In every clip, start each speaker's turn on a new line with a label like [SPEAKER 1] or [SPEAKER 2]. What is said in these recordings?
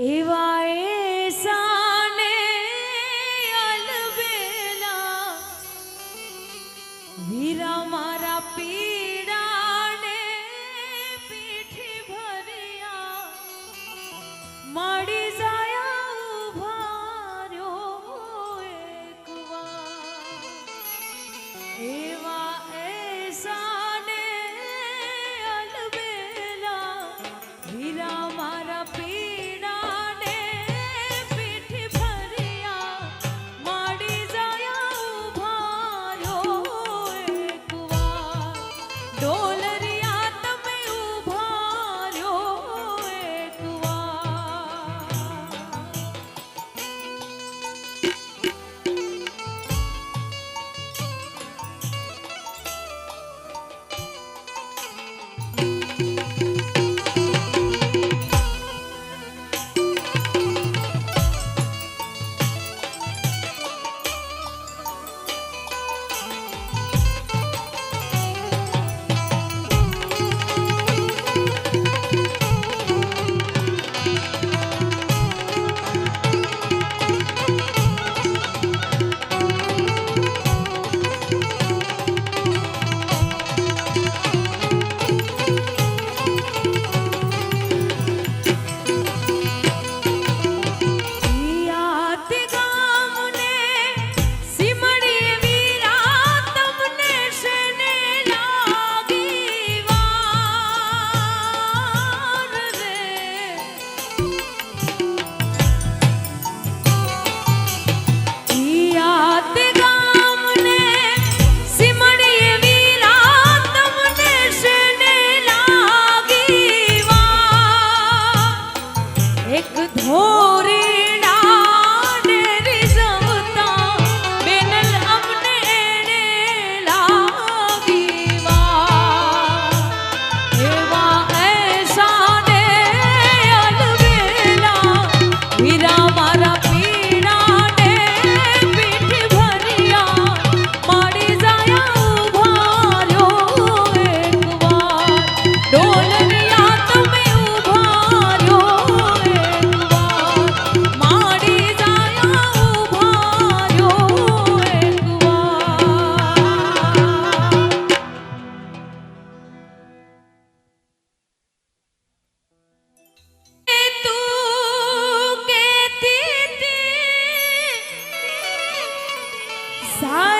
[SPEAKER 1] એવા એસાને અલબેલા વીરા મારા પીડાને પીઠી ભર્યા. મળી જાય ઉભાર્યો એકવાર. એવા એસાને અલબેલા વીરા મારા પીડાને Todo Oh. Sai!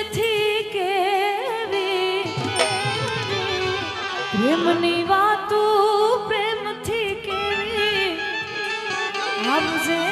[SPEAKER 1] દિલથી કેવી? પ્રેમની વાતો પ્રેમથી કેવી? આમ મળવા